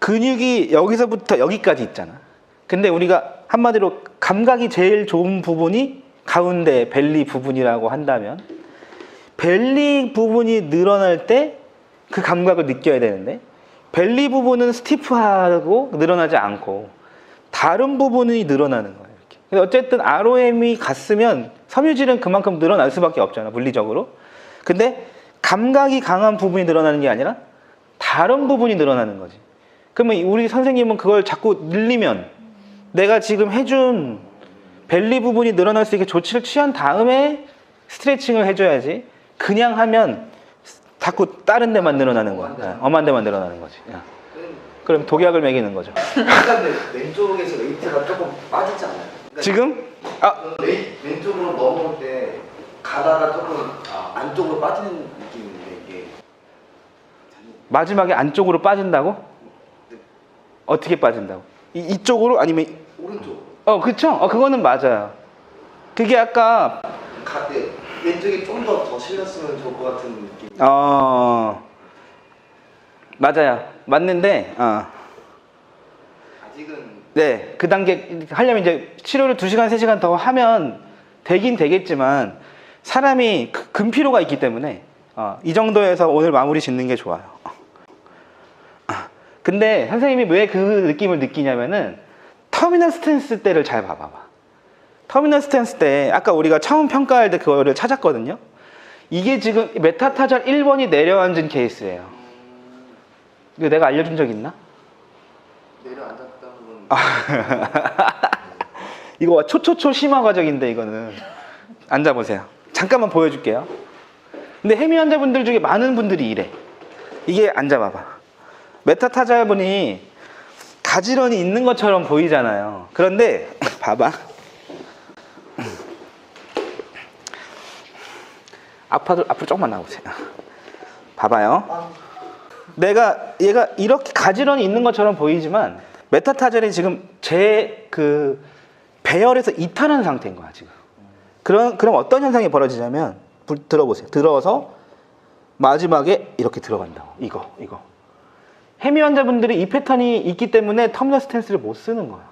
근육이 여기서부터 여기까지 있잖아. 근데 우리가 한마디로 감각이 제일 좋은 부분이 가운데 벨리 부분이라고 한다면 벨리 부분이 늘어날 때 그 감각을 느껴야 되는데 벨리 부분은 스티프하고 늘어나지 않고 다른 부분이 늘어나는 거예요. 이렇게. 근데 어쨌든 ROM이 갔으면 섬유질은 그만큼 늘어날 수밖에 없잖아 물리적으로. 근데 감각이 강한 부분이 늘어나는 게 아니라 다른 부분이 늘어나는 거지. 그러면 우리 선생님은 그걸 자꾸 늘리면 내가 지금 해준 벨리 부분이 늘어날 수 있게 조치를 취한 다음에 스트레칭을 해줘야지. 그냥 하면 자꾸 다른 데만 늘어나는 거야. 예, 엄한 데만 늘어나는 거지. 예. 그럼 독약을 먹이는 거죠. 약간 왼쪽에서 웨이트가 조금 빠지지 않아요? 그러니까 지금 아 웨이, 왼쪽으로 넘어올 때 가다가 조금 안쪽으로 빠지는 느낌인데 이게 마지막에 안쪽으로 빠진다고? 어떻게 빠진다고? 이, 이쪽으로 아니면 오른쪽 어 그쵸? 어 그거는 맞아요. 그게 아까 가, 네, 왼쪽이 좀 더 더 실렸으면 좋을 것 같은 느낌 어 맞아요. 맞는데 어. 아직은 네, 그 단계 하려면 이제 치료를 2시간, 3시간 더 하면 되긴 되겠지만 사람이 그- 근피로가 있기 때문에 어, 이 정도에서 오늘 마무리 짓는 게 좋아요. 아, 근데 선생님이 왜 그 느낌을 느끼냐면은 터미널 스탠스 때를 잘 봐봐봐. 터미널 스탠스 때 아까 우리가 처음 평가할 때 그거를 찾았거든요. 이게 지금 메타타절 1번이 내려앉은 케이스예요. 이거 내가 알려준 적 있나? 내려앉았다는 건 이거 초초초 심화 과정인데 이거는 앉아보세요. 잠깐만 보여줄게요. 근데 해미 환자분들 중에 많은 분들이 이래. 이게 앉아봐봐. 메타타자분이 가지런히 있는 것처럼 보이잖아요. 그런데 봐봐. 앞으로 앞으로 조금만 나오세요. 봐봐요. 내가 얘가 이렇게 가지런히 있는 것처럼 보이지만 메타타젤이 지금 제 그 배열에서 이탈한 상태인 거야 지금. 그럼 그럼 어떤 현상이 벌어지냐면 불, 들어보세요. 들어서 마지막에 이렇게 들어간다고. 이거 이거. 해미 환자분들이 이 패턴이 있기 때문에 터미널 스탠스를 못 쓰는 거야.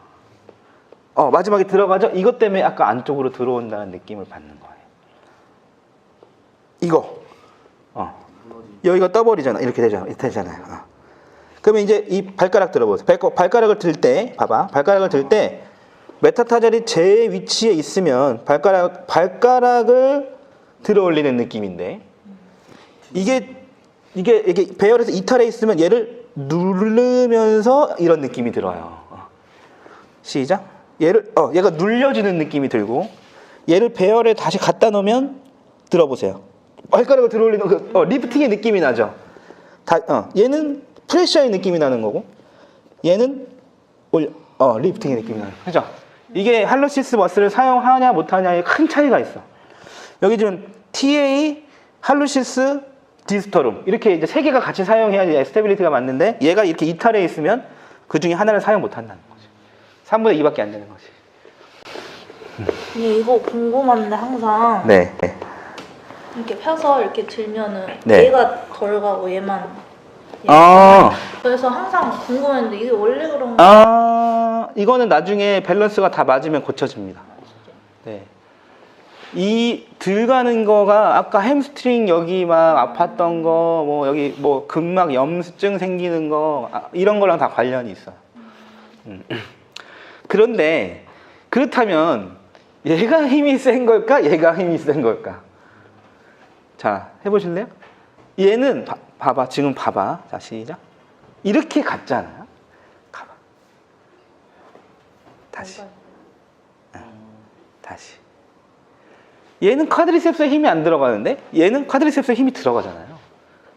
어 마지막에 들어가죠. 이것 때문에 아까 안쪽으로 들어온다는 느낌을 받는 거예요. 이거. 어. 여기가 떠버리잖아. 이렇게 되잖아. 되잖아요. 어. 그러면 이제 이 발가락 들어보세요. 발가, 발가락을 들 때, 봐봐. 발가락을 들 때, 메타타젤이 제 위치에 있으면 발가락, 발가락을 들어 올리는 느낌인데, 이게, 이게, 이게 배열에서 이탈해 있으면 얘를 누르면서 이런 느낌이 들어요. 어. 시작. 얘를, 어, 얘가 눌려지는 느낌이 들고, 얘를 배열에 다시 갖다 놓으면 들어보세요. 발가락을 들어 올리는 그, 어, 리프팅의 느낌이 나죠. 다, 어, 얘는 프레셔의 느낌이 나는 거고 얘는 올려 어 리프팅의 느낌이 나는 거죠. 이게 할로시스 버스를 사용하냐 못하냐에 큰 차이가 있어. 여기 지금 TA 할로시스 디스토룸 이렇게 이제 세 개가 같이 사용해야 스테빌리티가 맞는데 얘가 이렇게 이탈해 있으면 그 중에 하나를 사용 못 한다는 거지. 3분의 2밖에 안 되는 거지. 예, 이거 궁금한데 항상 네. 네. 이렇게 펴서 이렇게 들면은 네. 얘가 덜 가고 얘만 얘. 아, 그래서 항상 궁금했는데 이게 원래 그런 거 아, 이거는 나중에 밸런스가 다 맞으면 고쳐집니다. 네. 이 들가는 거가 아까 햄스트링 여기 막 아팠던 거, 뭐 여기 뭐 근막 염증 생기는 거 아, 이런 거랑 다 관련이 있어. 음. 그런데 그렇다면 얘가 힘이 센 걸까? 얘가 힘이 센 걸까? 자, 해보실래요? 얘는 봐, 봐봐, 지금 봐봐. 자, 시작. 이렇게 갔잖아요. 가봐. 다시. 다시. 얘는 쿼드리셉스에 힘이 안 들어가는데 얘는 쿼드리셉스에 힘이 들어가잖아요.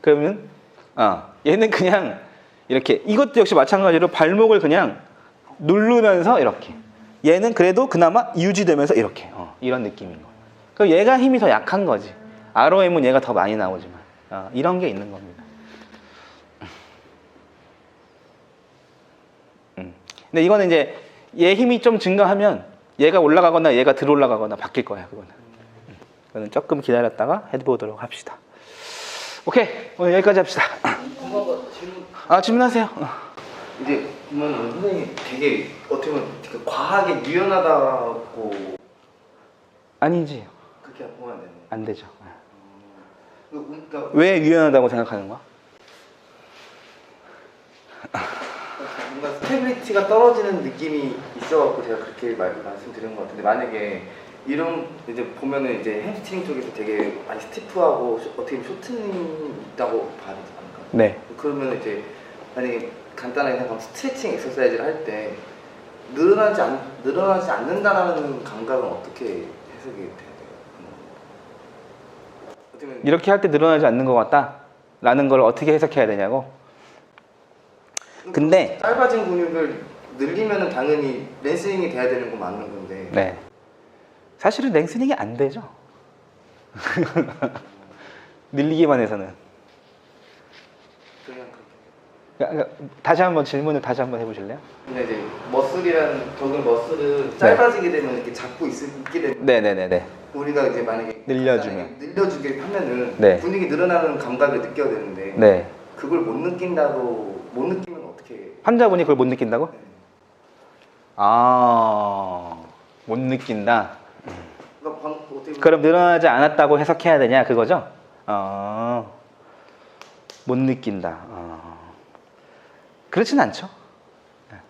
그러면 어, 얘는 그냥 이렇게 이것도 역시 마찬가지로 발목을 그냥 누르면서 이렇게 얘는 그래도 그나마 유지되면서 이렇게 어, 이런 느낌인 거예요. 그럼 얘가 힘이 더 약한 거지. ROM은 얘가 더 많이 나오지만 어, 이런 게 있는 겁니다. 음. 근데 이거는 이제 얘 힘이 좀 증가하면 얘가 올라가거나 얘가 들어 올라가거나 바뀔 거야 그거는. 음. 그거는 조금 기다렸다가 해보도록 합시다. 오케이 오늘 여기까지 합시다. 아 질문하세요. 어. 이제 보면 선생님 되게 어떻게 보면 되게 과하게 유연하다고 아니지. 그렇게 보면 안 되네. 안 되죠. 그러니까 왜 유연하다고 생각하는 거야? 뭔가 스테빌리티가 떨어지는 느낌이 있어갖고 제가 그렇게 말, 말씀드린 것 같은데 만약에 이런 이제 보면은 이제 햄스트링 쪽에서 되게 많이 스티프하고 쇼- 어떻게 보면 쇼트닝이 있다고 봐야 되지 않을까? 네. 그러면 이제 만약에 간단하게 생각하면 스트레칭 exercise를 할 때 늘어나지 않 늘어나지 않는다라는 감각은 어떻게 해석이 돼야 돼요? 어떻게 보면 이렇게 할 때 늘어나지 않는 것 같다. 라는 걸 어떻게 해석해야 되냐고? 근데 짧아진 근육을 늘리면은 당연히 렌스링이 돼야 되는 건 맞는 건데 네. 사실은 랭스닝이 안 되죠. 늘리기만 해서는. 다시 한번 질문을 다시 한번 해보실래요? 근데 이제 머슬이라는 적은 머슬은 짧아지게 되면 이렇게 잡고 있, 있게 되면 네네네네. 우리가 이제 만약에 늘려주면. 늘려주게 하면은 네. 근육이 늘어나는 감각을 느껴야 되는데 네. 그걸 못 느낀다고 못 느끼면 어떻게 환자분이 그걸 못 느낀다고? 네. 아, 못 느낀다. 그러니까 방, 어떻게 보면 그럼 늘어나지 않았다고 해석해야 되냐 그거죠? 어, 못 느낀다. 어. 그렇진 않죠.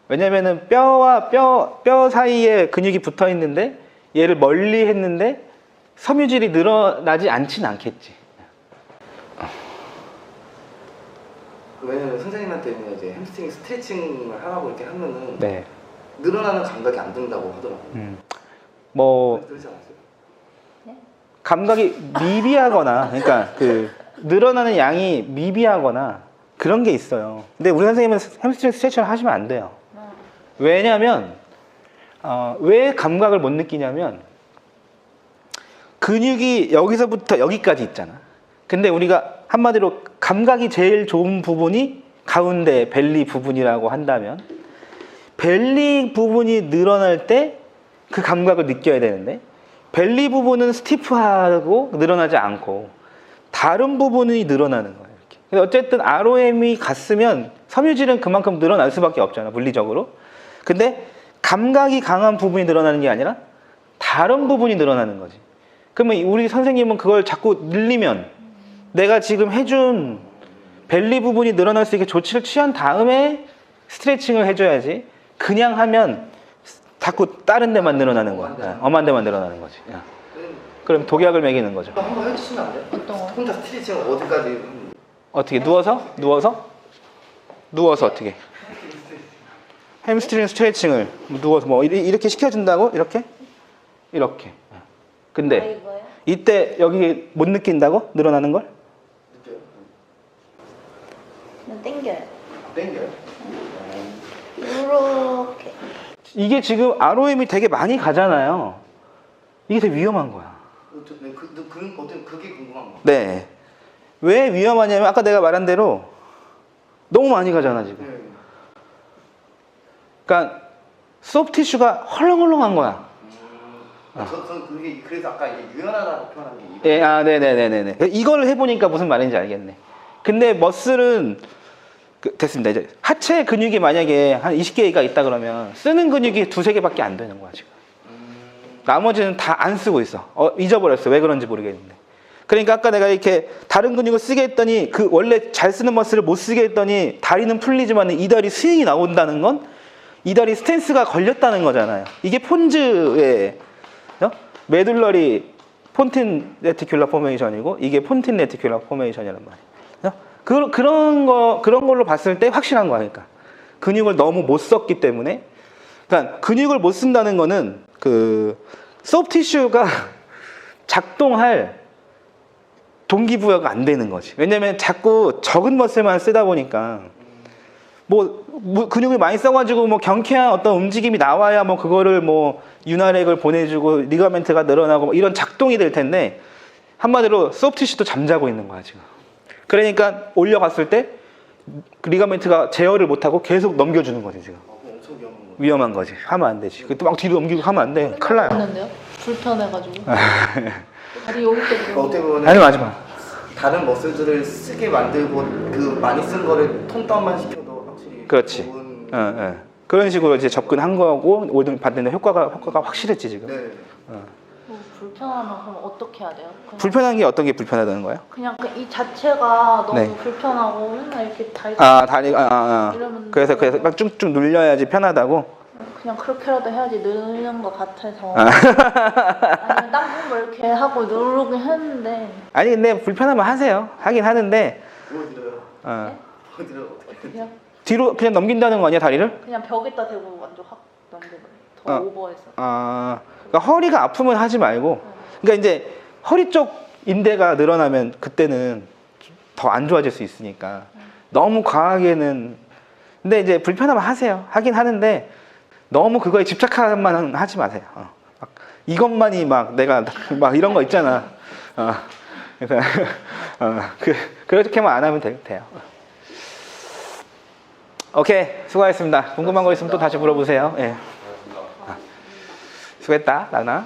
왜냐면은 뼈와 뼈, 뼈 사이에 근육이 붙어 있는데 얘를 멀리 했는데 섬유질이 늘어나지 않진 않겠지. 왜냐면 선생님한테는 이제 햄스트링 스트레칭을 하라고 이렇게 하면은 네. 늘어나는 감각이 안 든다고 하더라고요. 음. 뭐 그러지 않았어요? 감각이 미비하거나 그러니까 그 늘어나는 양이 미비하거나 그런 게 있어요. 근데 우리 선생님은 햄스트링 스트레칭을 하시면 안 돼요. 어. 왜냐면 어, 왜 감각을 못 느끼냐면 근육이 여기서부터 여기까지 있잖아. 근데 우리가 한마디로 감각이 제일 좋은 부분이 가운데 벨리 부분이라고 한다면 벨리 부분이 늘어날 때 그 감각을 느껴야 되는데 벨리 부분은 스티프하고 늘어나지 않고 다른 부분이 늘어나는 거예요. 이렇게. 근데 어쨌든 ROM이 갔으면 섬유질은 그만큼 늘어날 수밖에 없잖아 물리적으로. 근데 감각이 강한 부분이 늘어나는 게 아니라 다른 부분이 늘어나는 거지. 그러면 우리 선생님은 그걸 자꾸 늘리면 내가 지금 해준 벨리 부분이 늘어날 수 있게 조치를 취한 다음에 스트레칭을 해줘야지. 그냥 하면 자꾸 다른 데만 늘어나는 거야. 예, 엄한 데만 늘어나는 거지. 예. 그럼 독약을 먹이는 거죠. 한번 해주시면 안 돼요? 어떤 거? 혼자 스트레칭을 어디까지 음, 어떻게 누워서? 누워서? 누워서 어떻게? 햄스트링 스트레칭을 누워서 뭐 이렇게 시켜준다고? 이렇게? 이렇게. 근데 이거요? 이때 여기 못 느낀다고? 늘어나는 걸? 느껴요? 땡겨요. 땡겨요? 이렇게. 이게 지금 ROM이 되게 많이 가잖아요. 이게 되게 위험한 거야. 어, 저- 네, 그, 그, 그, 그게 궁금한 거. 네. 왜 위험하냐면 아까 내가 말한 대로 너무 많이 가잖아 지금. 네. 그러니까 소프트 티슈가 헐렁헐렁한 거야. 음, 저, 저는 그게 그래서 아까 이게 유연하다고 표현한 게. 예, 아, 네네네네. 이걸 해보니까 무슨 말인지 알겠네. 근데 머슬은 그, 됐습니다. 이제 하체 근육이 만약에 한 20개가 있다 그러면 쓰는 근육이 두세 개밖에 안 되는 거야 지금. 음, 나머지는 다 안 쓰고 있어. 어, 잊어버렸어. 왜 그런지 모르겠는데. 그러니까 아까 내가 이렇게 다른 근육을 쓰게 했더니 그 원래 잘 쓰는 머슬을 못 쓰게 했더니 다리는 풀리지만 이 다리 스윙이 나온다는 건 이 다리 스탠스가 걸렸다는 거잖아요. 이게 폰즈의 어? 메둘러리 폰틴 레티큘러 포메이션이고 이게 폰틴 레티큘러 포메이션이란 말이에요. 어? 그, 그런 거 그런 걸로 봤을 때 확실한 거야. 그러니까 근육을 너무 못 썼기 때문에 그러니까 근육을 못 쓴다는 거는 그 소프트 티슈가 작동할 동기부여가 안 되는 거지. 왜냐면 자꾸 적은 머슬만 쓰다 보니까 뭐, 뭐 근육을 많이 써가지고 뭐 경쾌한 어떤 움직임이 나와야 뭐 그거를 뭐 윤활액을 보내주고 리가멘트가 늘어나고 뭐 이런 작동이 될 텐데 한마디로 소프트 티슈도 잠자고 있는 거야 지금. 그러니까 올려갔을 때그 리가멘트가 제어를 못하고 계속 넘겨주는 거지 지금. 어, 엄청 위험한 거. 위험한 거지. 하면 안 되지. 그때 막 뒤로 넘기고 하면 안 돼. 큰일 나요. 했는데요? 불편해가지고. 다리 여기 때문에. 어떻게 보면 아니, 하지 마. 다른 머슬들을 쓰게 만들고 그 많이 쓴 거를 톤다운만 시켜도 확실히 그렇지. 좋은 어, 어. 그런 식으로 이제 접근한 거고 오등 받는데 효과가 효과가 확실했지 지금. 네. 뭐 불편하면 그럼 어떻게 해야 돼요? 그냥, 불편한 게 어떤 게 불편하다는 거예요? 그냥 그 이 자체가 너무 네. 불편하고 맨날 이렇게 달아 다리 아, 아, 아. 이러면 그래서 그래서 막 쭉쭉 눌려야지 편하다고. 그냥 그렇게라도 해야지 느는 것 같아서 아. 아니면 딴 공부 이렇게 하고 누르긴 했는데 아니 근데 불편하면 하세요. 하긴 하는데 보여드려요. 어. 어떻게? 그냥 뒤로 그냥 넘긴다는 거 아니야 다리를? 그냥 벽에다 대고 완전 확 넘겨버려 더 어. 오버해서 아 그러니까 허리가 아프면 하지 말고. 그러니까 이제 허리 쪽 인대가 늘어나면 그때는 더 안 좋아질 수 있으니까 너무 과하게는 근데 이제 불편하면 하세요. 하긴 하는데 너무 그거에 집착하만 하지 마세요. 어. 막 이것만이 막 내가 막 이런 거 있잖아. 어. 그래서 어. 그 그렇게만 안 하면 돼, 돼요. 오케이 수고하셨습니다. 궁금한 거 있으면 또 다시 물어보세요. 예. 아, 수고했다 나나.